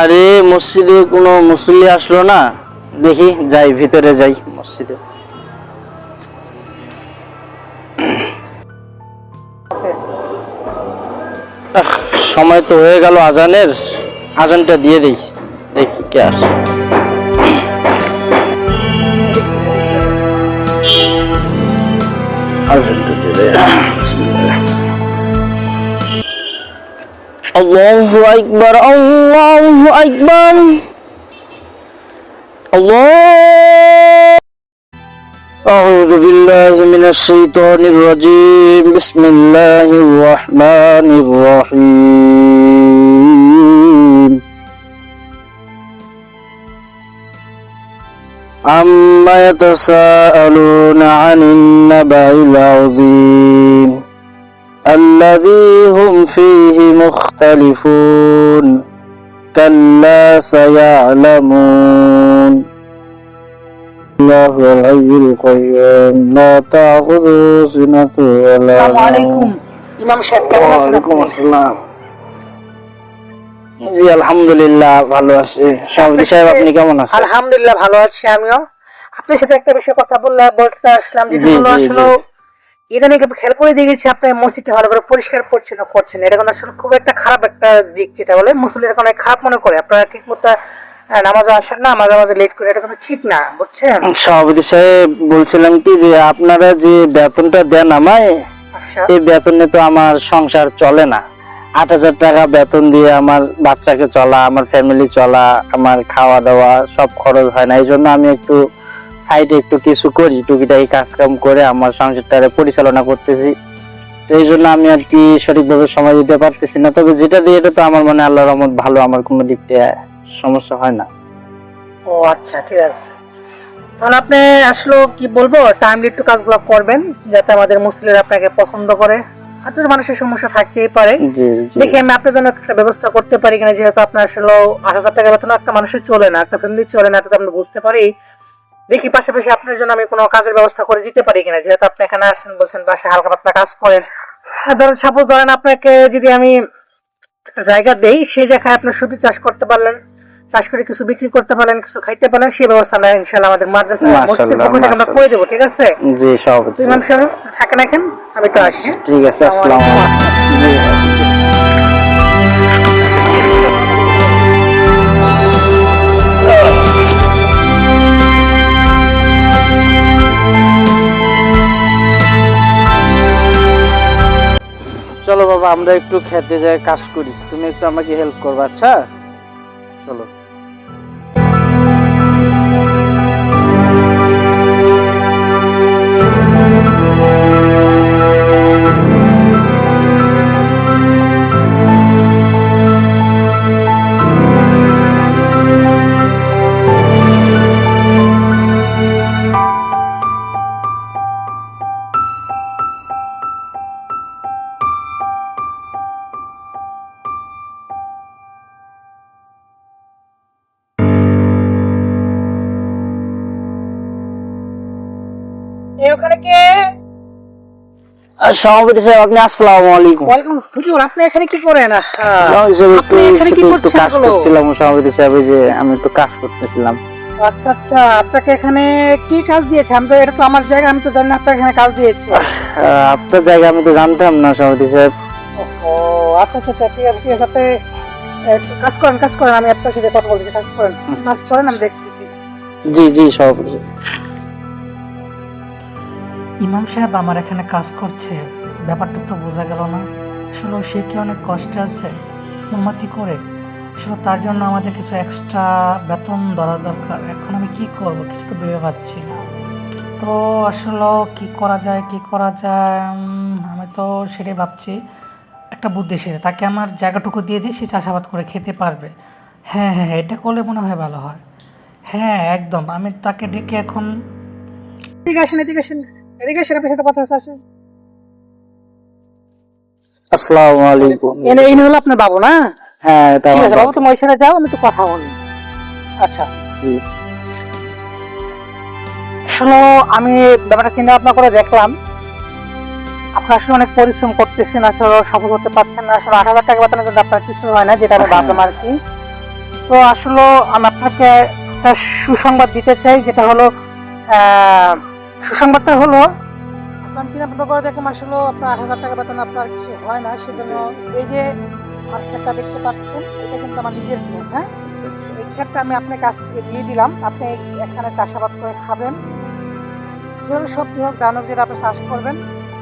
আরে মসজিদে কোনো মুসল্লি আসলো না? দেখি, যাই, ভিতরে যাই মসজিদে। সময় তো হয়ে গেল আজানের। আজানটা দিয়ে দিই, দেখি কে আসে। আজানটা দিয়ে الله أكبر الله أكبر. الله. أعوذ بالله من الشيطان الرجيم. بسم الله الرحمن الرحيم. عما يتساءلون عن النبأ العظيم. الذي هم فيه مختلفون كلا سيعلمون الله الحي القيوم لا تأخذه سنة ولا আসসালামু আলাইকুম ইমাম সাহেব কেমন আছেন ওয়ালাইকুম আপনি? আসসালাম জি আলহামদুলিল্লাহ ভালো আছি সভাপতি সাহেব আপনি কেমন আছেন আলহামদুলিল্লাহ ভালো আছি আমিও আপনার সাথে একটা বিষয়ে কথা বললে বলতে আসলাম যেটা জি, হলো জি, আসলে ইদানিং খেয়াল করে দেখেছি আপনার মসজিদটা ভালো করে পরিষ্কার পরিচ্ছন্ন করছেন। এটা কিন্তু আসলে খুব একটা খারাপ একটা দিক যেটা বলে মুসলিমের কোনো খারাপ মনে করে। আপনারা ঠিক মতো নামাজে আসেন না মাঝে মাঝে লেট করে এটা কিন্তু ঠিক না বুঝছেন? সভাপতি সাহেব বলছিলাম কি যে আপনারা যে বেতনটা দেন আমায় আচ্ছা। এই বেতনে তো আমার সংসার চলে না। আট হাজার টাকা বেতন দিয়ে আমার বাচ্চাকে চলা আমার ফ্যামিলি চলা আমার খাওয়া দাওয়া সব খরচ হয় না। এই জন্য আমি একটু সাইডে একটু কিছু করি টুকিটাকি কাজ কাম করে আমার সংসারটা পরিচালনা করতেছি। তো এই জন্য আমি আর কি সঠিকভাবে সময় দিতে পারতেছি না। তবে যেটা দিয়ে এটা তো আমার মনে আল্লাহর রহমত ভালো আমার কোনো দিক থেকে সমস্যা হয় না। ও আচ্ছা ঠিক আছে। তাহলে আপনি আসলে কি বলব টাইমলি একটু কাজগুলো করবেন যাতে আমাদের মুসলিমরা আপনাকে পছন্দ করে। হয়তো মানুষের সমস্যা থাকতেই পারে। দেখি আমি আপনার জন্য একটা ব্যবস্থা করতে পারি কিনা যেহেতু আপনার আসলে আট হাজার টাকা বেতন একটা মানুষের চলে না একটা ফ্যামিলি চলে না এটা তো আমরা বুঝতে পারি। দেখি পাশাপাশি আপনার জন্য আমি কোনো কাজের ব্যবস্থা করে দিতে পারি কিনা যেহেতু আপনি এখানে আসছেন বলছেন বাসায় হালকা পাতলা কাজ করেন। ধরেন সাপোজ ধরেন আপনাকে যদি আমি জায়গা দেই সেই জায়গায় আপনার সবজি চাষ করতে পারলেন চাষ করে কিছু বিক্রি করতে পারলেন কিছু খাইতে পারলেন সেই ব্যবস্থা আমরা ইনশাল্লাহ আমাদের মাদ্রাসা মসজিদের পক্ষ থেকে আমরা করে দেবো ঠিক আছে? জি সভাপতি। ইমাম সাহেব থাকেন এখন? আমি তো আসি হ্যাঁ? ঠিক আছে আসসালামু আলাইকুম। চলো বাবা, আমরা একটু খেতে যাই, কাজ করি। তুমি একটু আমাকে হেল্প করবে আচ্ছা? চলো। সভাপতি সাহেব আপনি আসসালামু আলাইকুম। ওয়ালাইকুম। হুজুর আপনি এখানে কি করেন? আপনি এখানে কি করছেন কাজ করছিলাম সভাপতি সাহেব যে আমি একটু কাজ করতেছিলাম। আচ্ছা আচ্ছা আপনাকে এখানে কি কাজ দিয়েছে? আমি তো এটা তো আমার জায়গা আমি তো জানি আপনাকে এখানে কাজ দিয়েছে। আপনার জায়গা আমি তো জানতাম না সভাপতি সাহেব। ও আচ্ছা আচ্ছা আচ্ছা ঠিক আছে ঠিক আছে আপনি একটু কাজ করেন কাজ করেন আমি আপনার সাথে কথা বলছি কাজ করেন। কাজ করেন আমি দেখতেছি। জি জি সভাপতি। ইমাম সাহেব আমার এখানে কাজ করছে। ব্যাপারটা তো বোঝা গেল না। আসলে সে কি অনেক কষ্টে আছে? মোমাতি করে। আসলে তার জন্য আমাদের কিছু এক্সট্রা বেতন ধরা দরকার। এখন আমি কি করব? কিছু তো ভেবে পাচ্ছি না। তো আসলে কি করা যায় কি করা যায়? আমি তো সেটাই ভাবছি। একটা বুদ্ধি এসেছে। তাকে আমার জায়গাটুকু দিয়ে দিই সে চাষাবাদ করে খেতে পারবে। হ্যাঁ হ্যাঁ হ্যাঁ, এটা করলে মনে হয় ভালো হয়। হ্যাঁ একদম। আমি তাকে ডেকে এখন এদিকে আসেন এদিকে আসেন। এদিকে আপনার সাথে কথা আছে আসসালামু আলাইকুম। এনে এই হলো আপনার বাবু না? হ্যাঁ ঠিক আছে বাবু তুমি ওই সাথে যাও আমি তো কথা বলি। আচ্ছা। আমি ব্যাপারটা চিন্তা ভাবনা করে দেখলাম। আপনি আসলে অনেক পরিশ্রম করতেছেন আসলে সফল করতে পারছেন না। আসলে আট হাজার টাকা বেতনে কিন্তু আপনার কিছু হয় না যেটা আমি ভাবলাম আর কি তো আসলে আমি আপনাকে একটা সুসংবাদ দিতে চাই যেটা হলো আহ, সুসংবাদটা হলো ভাবনা করে দেখলাম আসলে আপনার আট হাজার টাকা বেতন আপনার কিছু হয় না সেজন্য এই যে মার্কেটটা দেখতে পাচ্ছেন এটা কিন্তু আমার নিজের ক্ষেত হ্যাঁ? এই ক্ষেতটা আমি আপনার কাছ থেকে দিয়ে দিলাম আপনি এখানে চাষাবাদ করে খাবেন। যেগুলো সবজি হোক ধান হোক যেটা আপনি চাষ করবেন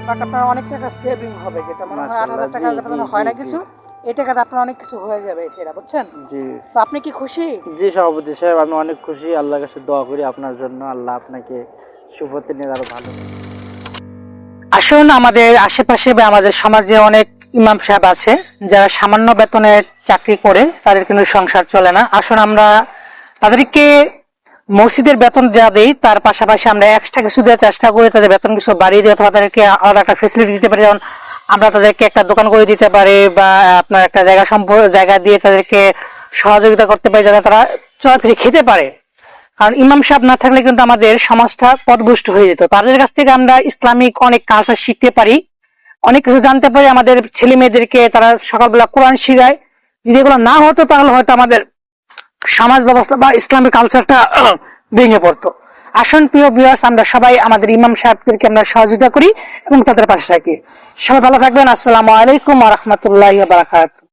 বাট আপনার অনেক টাকা সেভিং হবে যেটা মনে হয় আট হাজার টাকা হয় না কিছু এই টাকাতে আপনার অনেক কিছু হয়ে যাবে সেটা বুঝছেন? জি। তো আপনি কি খুশি? জি সভাপতি সাহেব আমি অনেক খুশি আল্লাহর কাছে দোয়া করি আপনার জন্য আল্লাহ আপনাকে আসুন, আমাদের আশেপাশে বা আমাদের সমাজে অনেক ইমাম সাহেব আছে, যারা সামান্য বেতনে চাকরি করে, তাদের কিন্তু সংসার চলে না। আসুন, আমরা তাদেরকে মসজিদের বেতন দেওয়া দিই, তার পাশাপাশি আমরা এক্সট্রা কিছু দেওয়ার চেষ্টা করি, তাদের বেতন কিছু বাড়িয়ে দিয়ে অথবা তাদেরকে আলাদা একটা ফেসিলিটি দিতে পারি। যেমন আমরা তাদেরকে একটা দোকান করে দিতে পারি বা আপনার একটা জায়গা সম্পর্ক জায়গা দিয়ে তাদেরকে সহযোগিতা করতে পারি, যাতে তারা চলাফিরে খেতে পারে। কারণ ইমাম সাহেব না থাকলে কিন্তু আমাদের সমাজটা পদভুষ্ট হয়ে যেত। তাদের কাছ থেকে আমরা ইসলামিক অনেক কালচার শিখতে পারি, অনেক কিছু জানতে পারি। আমাদের ছেলে মেয়েদেরকে তারা সকালবেলা কোরআন শিখায়। যদি এগুলো না হতো, তাহলে হয়তো আমাদের সমাজ ব্যবস্থা বা ইসলামিক কালচারটা ভেঙে পড়তো। আসুন, প্রিয় বিয়ার্স আমরা সবাই আমাদের ইমাম সাহেবদেরকে আমরা সহযোগিতা করি এবং তাদের পাশে থাকি। সবাই ভালো থাকবেন। আসসালামু আলাইকুম রহমতুল্লাহ বারাকাত